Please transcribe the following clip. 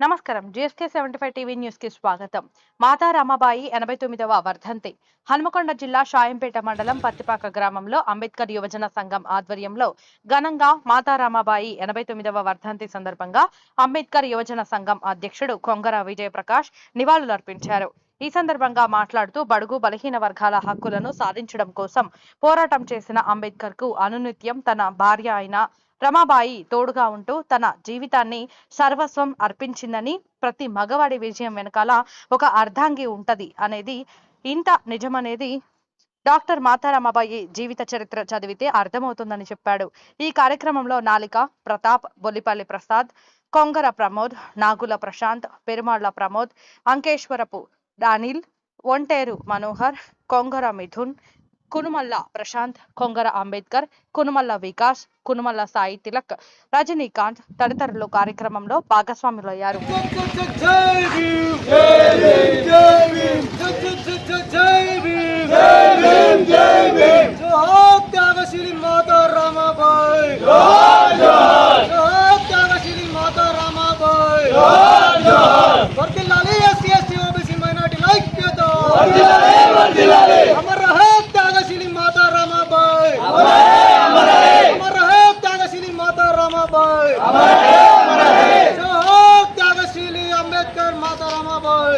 నమస్కారం. GSK seventy five TV న్యూస్కి స్వాగతం. మాతా రమాబాయి ఎనభై తొమ్మిదవ వర్ధంతి. హనుమకొండ జిల్లా షాయంపేట మండలం పత్తిపాక గ్రామంలో అంబేద్కర్ యువజన సంఘం ఆధ్వర్యంలో ఘనంగా మాతా రమాబాయి ఎనభై తొమ్మిదవ వర్ధంతి సందర్భంగా అంబేద్కర్ యువజన సంఘం అధ్యక్షుడు కొంగర విజయప్రకాష్ నివాళులర్పించారు. ఈ సందర్భంగా మాట్లాడుతూ బడుగు బలహీన వర్గాల హక్కులను సాధించడం కోసం పోరాటం చేసిన అంబేద్కర్కు అనునిత్యం తన భార్య అయిన రమాబాయి తోడుగా ఉంటూ తన జీవితాన్ని సర్వస్వం అర్పించిందని ప్రతి మగవాడి విజయం వెనకాల ఒక అర్ధాంగి ఉంటది అనేది ఇంత నిజమనేది డాక్టర్ మాతారామబాయి జీవిత చరిత్ర చదివితే అర్థమవుతుందని చెప్పాడు. ఈ కార్యక్రమంలో నాలిక ప్రతాప్ బొల్లిపల్లి ప్రసాద్ కొంగర ప్రమోద్ నాగుల ప్రశాంత్ పెరుమాళ్ళ ప్రమోద్ అంకేశ్వరపు డానిల్ ఒంటేరు మనోహర్ కొంగర మిథున్ కునుమల్ల ప్రశాంత్ కొంగర అంబేద్కర్ కునుమల్ల వికాస్ కునుమల్ల సాయి తిలక్ రజనీకాంత్ తదితరులు కార్యక్రమంలో భాగస్వాములయ్యారు. রামাবাই শহীদ ত্যাগশীলী আম্বেদকর মাতা রামাবাই